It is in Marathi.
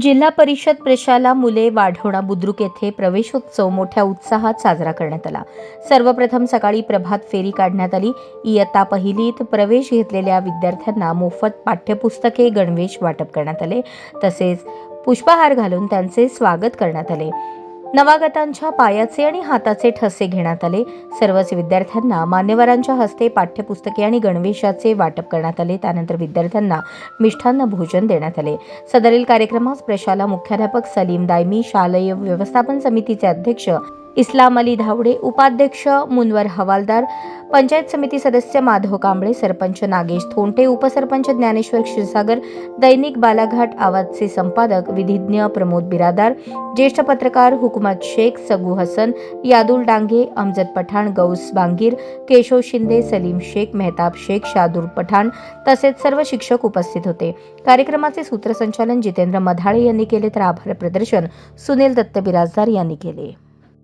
जिल्हा परिषद प्रशाला मुले वाढवणा बुद्रुक येथे प्रवेशोत्सव मोठ्या उत्साहात साजरा करण्यात आला. सर्वप्रथम सकाळी प्रभात फेरी काढण्यात आली. इयत्ता पहिलीत प्रवेश घेतलेल्या विद्यार्थ्यांना मोफत पाठ्यपुस्तके गणवेश वाटप करण्यात आले. तसेच पुष्पहार घालून त्यांचे स्वागत करण्यात आले. नवागतांच्या पायाचे आणि हाताचे ठसे घेण्यात आले. सर्वच विद्यार्थ्यांना मान्यवरांच्या हस्ते पाठ्यपुस्तके आणि गणवेशाचे वाटप करण्यात आले. त्यानंतर विद्यार्थ्यांना मिष्ठान्न भोजन देण्यात आले. सदरील कार्यक्रमास प्रशाला मुख्याध्यापक सलीम दायमी शालेय व्यवस्थापन समितीचे अध्यक्ष इस्लाम अली धावडे उपाध्यक्ष मुनवर हवालदार पंचायत समिती सदस्य माधव कांबळे सरपंच नागेश थोंटे उपसरपंच ज्ञानेश्वर क्षीरसागर दैनिक बालाघाट आवाजचे संपादक विधिज्ञ प्रमोद बिरादार ज्येष्ठ पत्रकार हुकमत शेख सगू हसन यादुल डांगे अमजद पठाण गौस बांगीर केशव शिंदे सलीम शेख मेहताब शेख शादूर पठाण तसेच सर्व शिक्षक उपस्थित होते. कार्यक्रमाचे सूत्रसंचालन जितेंद्र मधाळे यांनी केले तर आभार प्रदर्शन सुनील दत्त बिराजदार यांनी केले.